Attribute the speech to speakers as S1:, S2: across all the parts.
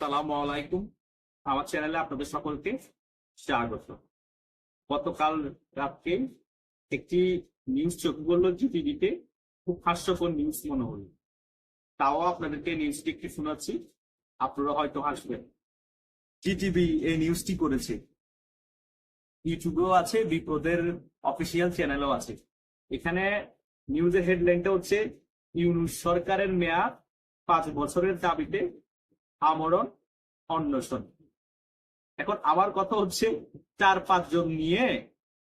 S1: সালামু আলাইকুম। আমার চ্যানেলে আপনাদের সকলকে স্বাগত। গতকাল রাতকে একটি নিউজ চোখ পড়ল জি টিভিতে খুব হাস্যকর নিউজ মনে হলো। তাও আপনাদেরকে নিউজটি একটু শোনাচ্ছি। আপনারা হয়তো হাসবেন। জি টিভি এই নিউজটি করেছে। ইউটিউবেও আছে বিপদের অফিসিয়াল চ্যানেলও আছে। এখানে নিউজের হেডলাইনটা হচ্ছে, ইউনুস সরকারের মেয়াদ পাঁচ বছরের দাবিতে আমরণ, অন্বেষণ। এখন আমার কথা হচ্ছে চার পাঁচজন নিয়ে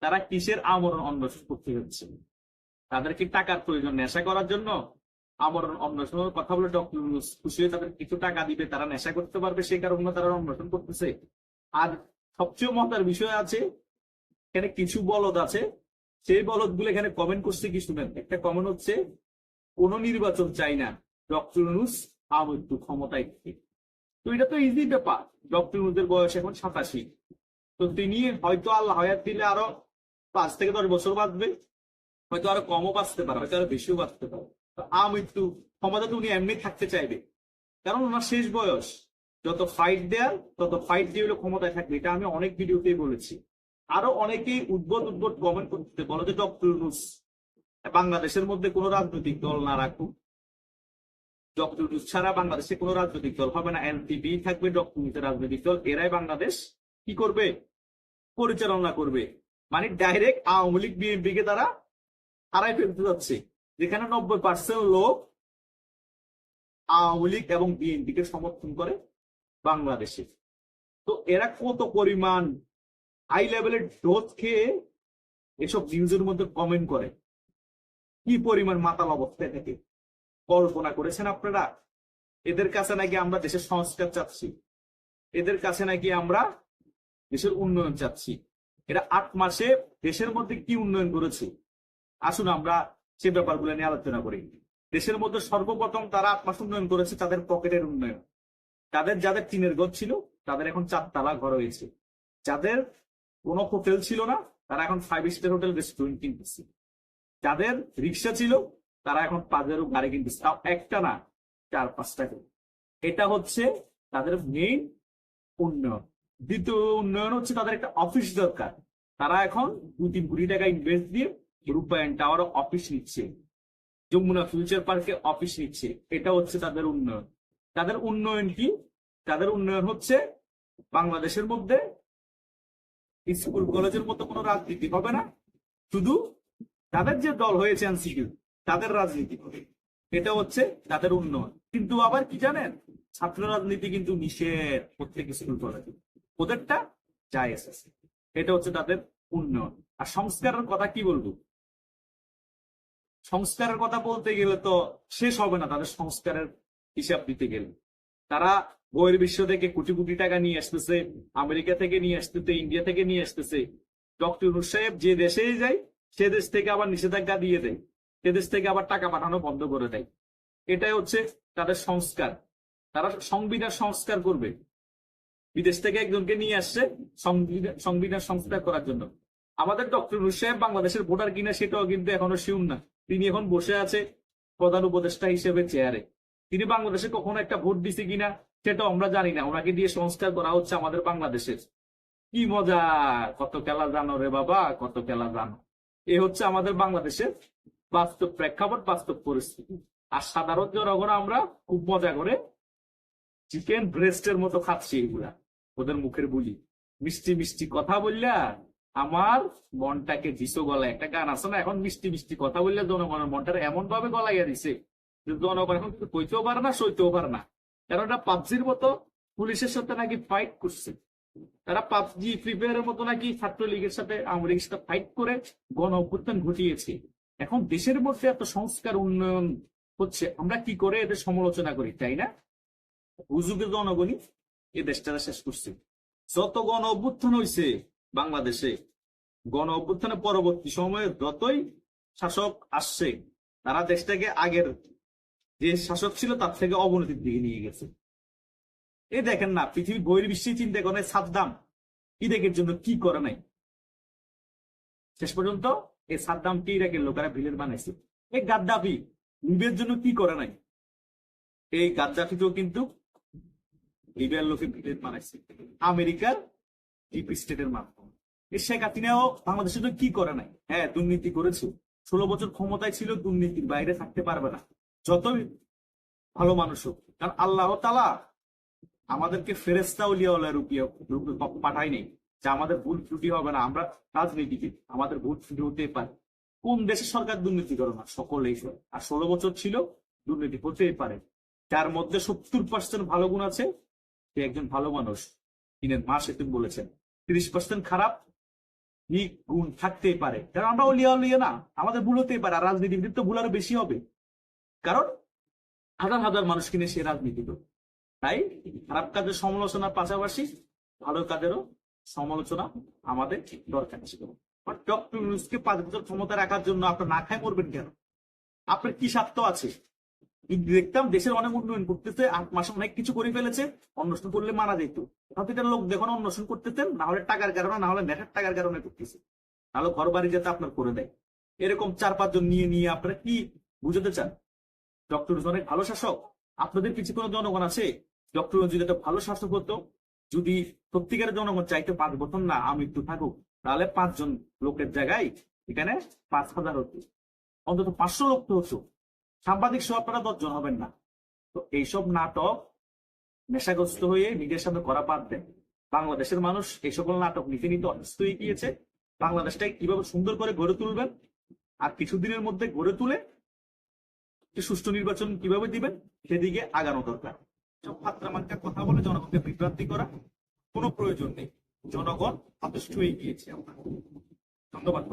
S1: তারা কিসের আমরণ, অন্বেষণ করতে হচ্ছে তাদের কি টাকার প্রয়োজন? নেশা করার জন্য? আমরণ অন্বেষণের কথা বলে খুশি হয়ে তাদের কিছু টাকা দিবে, তারা নেশা করতে পারবে, সেই কারণে তারা অন্বেষণ করতেছে। আর সবচেয়ে মজার বিষয় আছে, এখানে কিছু বলদ আছে, সেই বলদগুলো এখানে কমেন্ট করছে কি শুনেন? একটা কমেন্ট হচ্ছে, কোন নির্বাচন চাই না। ডক্টর ইউনুস আমৃত্যু ক্ষমতায় থেকে তো এটা তো ইজি ব্যাপার। ডক্টর ইউনুসের বয়স এখন সাতাশি। তো তিনি হয়তো আল্লাহ হায়াত দিলে আরও পাঁচ থেকে দশ বছর বাঁচবে। হয়তো আরও কমও বাঁচতে পারে, হয়তো আরও বেশিও বাঁচতে পারে। তো আমৃত্যু ক্ষমতাতে উনি এমনি থাকতে চাইবে। কারণ ওনার শেষ বয়স। যত ফাইট দেয়ার, তত ফাইট দিয়ে হলো ক্ষমতায় থাকবে। এটা আমি অনেক ভিডিওতেই বলেছি। আরও অনেকেই উদ্বোধ উদ্ভট কমেন্ট করতে বলো যে ডক্টর বাংলাদেশের মধ্যে কোনো রাজনৈতিক দল না রাখুক। ডক্টর ছাড়া বাংলাদেশে কোনো রাজনৈতিক দল হবে না। এনপিবি থাকবে, ডক্টর রাজনৈতিক দল। এরাই বাংলাদেশ কি করবে? পরিচালনা করবে। মানে ডাইরেক্ট আওয়ামী লীগ, বিএনপি কে তারা হারাই ফেলতে যাচ্ছে। যেখানে নব্বই পার্সেন্ট লোক আওয়ামী লীগ এবং বিএনপি কে সমর্থন করে বাংলাদেশে। তো এরা কত পরিমাণ হাই লেভেলের ডোজ খেয়ে এসব নিউজের মধ্যে কমেন্ট করে? কি পরিমাণ মাতাল অবস্থায় থাকে কল্পনা করেছেন আপনারা? এদের কাছে নাকি আমরা দেশের সংস্কার চাচ্ছি? এদের কাছে নাকি আমরা দেশের উন্নয়ন চাচ্ছি? এরা আট মাসে দেশের মধ্যে কি উন্নয়ন করেছে? আসুন আমরা সে ব্যাপারগুলো নিয়ে আলোচনা করি। দেশের মধ্যে সর্বপ্রথম তারা আট মাস উন্নয়ন করেছে তাদের পকেটের উন্নয়ন। তাদের যাদের টিনের ঘর ছিল, তাদের এখন চারতলা ঘর হয়েছে। যাদের কোনো হোটেল ছিল না, তারা এখন ফাইভ স্টার হোটেল রেস্টুরেন্ট কিনতেছে। যাদের রিক্সা ছিল তারা এখন পাঁচেরও গাড়ি কিনতেছে তাও একটা না, চার, পাঁচটা করে। এটা হচ্ছে তাদের মেইন উন্নয়ন। দ্বিতীয় উন্নয়ন হচ্ছে তাদের একটা অফিস দরকার। তারা এখন দুই তিন কোটি টাকা ইনভেস্ট দিয়ে রূপায়ণ টাওয়ার অফিস নিচ্ছে। যমুনা ফিউচার পার্কে অফিস নিচ্ছে। এটা হচ্ছে তাদের উন্নয়ন। তাদের উন্নয়ন কি? তাদের উন্নয়ন হচ্ছে বাংলাদেশের মধ্যে স্কুল, কলেজের মতো কোনো রাজনীতি হবে না। শুধু তাদের যে দল হয়েছে এনসিকিউ তাদের রাজনীতি হবে এটা হচ্ছে তাদের উন্নয়ন। কিন্তু আবার কি জানেন? ছাত্র রাজনীতি কিন্তু নিষেধ প্রত্যেক স্কুল কলেজে। ওদেরটা যায় এসেছে। এটা হচ্ছে তাদের উন্নয়ন। আর সংস্কারের কথা কি বলব? সংস্কারের কথা বলতে গেলে তো শেষ হবে না তাদের সংস্কারের হিসাব দিতে গেলে। তারা বইয়ের বিশ্ব থেকে কোটি কোটি টাকা নিয়ে আসতেছে, আমেরিকা থেকে নিয়ে আসতেছে, ইন্ডিয়া থেকে নিয়ে আসতেছে। ডক্টর সাহেব যে দেশেই যায়, সে দেশ থেকে আবার নিষেধাজ্ঞা দিয়ে দেয়। সে দেশ থেকে আবার টাকা পাঠানো বন্ধ করে দেয়। এটাই হচ্ছে তাদের সংস্কার। তারা সংবিধান সংস্কার করবে। বিদেশ থেকে একজনকে নিয়ে আসছে সংবিধান সংস্কার করার জন্য। আমাদের ডক্টর সাহেব বাংলাদেশের ভোটার কিনা সেটাও কিন্তু এখনও শিউন না। তিনি এখন বসে আছে প্রধান উপদেষ্টা হিসেবে চেয়ারে তিনি বাংলাদেশে কখনো একটা ভোট দিছে কিনা সেটাও আমরা জানি না। ওনাকে দিয়ে সংস্কার করা হচ্ছে আমাদের বাংলাদেশের। কি মজা! কত খেলা জানো রে বাবা, কত খেলা জানো। এ হচ্ছে আমাদের বাংলাদেশের বাস্তব প্রেক্ষাপট, বাস্তব পরিস্থিতি। আর সাধারণ জনগণ আমরা খুব মজা করে চিকেন ব্রেস্টের মতো খাচ্ছি এগুলা। ওদের মুখের বুলি। মিষ্টি মিষ্টি কথা বললা আমার মনটাকে দিছো গলায়। একটা গান আছে না, এখন মিষ্টি মিষ্টি কথা বললে জনগণের মনটা এমন ভাবে গলাইয়া দিছে যে জনগণ এখন কইতেও পারে না, সইতেও পারে না। কারণ এটা পাবজির মতো পুলিশের সাথে নাকি ফাইট করছে। তারা পাবজি ফ্রি ফায়ারের মতো নাকি ছাত্রলীগের সাথে লীগের সাথে ফাইট করে গণ অভ্যুত্থান ঘটিয়েছে। এখন দেশের মধ্যে এত সংস্কার উন্নয়ন হচ্ছে, আমরা কি করে এদের সমালোচনা করি, তাই না? হুজুগের জনগণই এ দেশটা শেষ করছে। যত গণ অভ্যুত্থান হয়েছে বাংলাদেশে, গণ অভ্যুত্থানের পরবর্তী সময়ে যতই শাসক আসছে, তারা দেশটাকে আগের যে শাসক ছিল তার থেকে অবনতির দিকে নিয়ে গেছে। এই দেখেন না পৃথিবীর বহির্বিশ্বে চিন্তা করে সাদ্দাম ইরাকের জন্য কি করে নাই? শেষ পর্যন্ত এই সাদ্দামকে ইরাকের লোকেরা ভিলেন বানাইছে? এই গাদ্দাফি লিবের জন্য কি করে নাই? এই গাদ্দাফিতেও কিন্তু লিবিয়ার লোকে ভিলেন বানাইছে। আমেরিকার ডিপ স্টেটের মাধ্যমে। শেখ হাসিনাও বাংলাদেশে তো কি করে নাই? হ্যাঁ দুর্নীতি করেছে। ষোলো বছর ক্ষমতায় ছিল, দুর্নীতির বাইরে থাকতে পারবে না। যতই ভালো মানুষ হোক, কারণ আল্লাহ তালা আমাদেরকে ফেরেস্তা উলিয়াওয়ালা রুপিয়া রূপে পাঠায়নি। যে আমাদের ভুল ত্রুটি হবে না, আমরা রাজনীতিবিদ আমাদের ভুল ত্রুটি হতে পারে। কোন দেশের সরকার দুর্নীতি করে না? সকলেই। আর ষোলো বছর ছিল, দুর্নীতি হতেই পারে। যার মধ্যে সত্তর পার্সেন্ট ভালো গুণ আছে, সে একজন ভালো মানুষ। তিনি মা সেতু বলেছেন, তিরিশ পার্সেন্ট খারাপ গুণ থাকতেই পারে। কারণ আমরা অলিয়া অলিয়া না, আমাদের ভুল হতেই পারে। আর রাজনীতিবিদ তো ভুল আরও বেশি হবে। কারণ হাজার হাজার মানুষ কিনে সে রাজনীতি তাই খারাপ কাজের সমালোচনার পাশাপাশি ভালো কাজেরও সমালোচনা আমাদের দরকার ছিল। পাঁচ বছর ক্ষমতা রাখার জন্য আপনার না খায় মরবেন কেন? আপনার কি স্বার্থ আছে? দেখতাম দেশের অনেক উন্নয়ন করতেছে, আট মাসে অনেক কিছু করে ফেলেছে, অন্বেষণ করলে মারা যেত। প্রতিটা লোক দেখুন অন্বেষণ করতেছেন না হলে টাকার কারণে, না হলে নেশার টাকার কারণে করতেছে। নাহলে ঘর বাড়ি যাতে আপনার করে দেয়। এরকম চার পাঁচজন নিয়ে নিয়ে আপনারা কি বুঝাতে চান? ডক্টর অনেক ভালো শাসক। আপনাদের পিছিয়ে কোনো জনগণ আছে? ডক্টর যদি একটা ভালো শাসক হতো যদি সত্যিকারের জনগণ চাইতে পাঁচ বছর না আমি একটু থাকুক, তাহলে পাঁচজন লোকের জায়গায় এখানে পাঁচ হাজার হতো। অন্তত পাঁচশো লোক তো হতো। সাংবাদিক সহ আপনারা দশজন হবেন না। তো এইসব নাটক নেশাগ্রস্ত হয়ে নিজের সামনে করা বাদ দেন। বাংলাদেশের মানুষ এই সকল নাটক নিতে নিতে অসুস্থ হয়ে গিয়েছে। বাংলাদেশটাকে কীভাবে সুন্দর করে গড়ে তুলবেন আর কিছুদিনের মধ্যে গড়ে তুলে সুষ্ঠু নির্বাচন কীভাবে দিবেন, সেদিকে আগানো দরকার। ফাত্রা কথা বলে জনগণকে বিভ্রান্তি করা কোনো প্রয়োজন নেই জনগণ আদৃষ্ট হয়ে গিয়েছে আমরা ধন্যবাদ।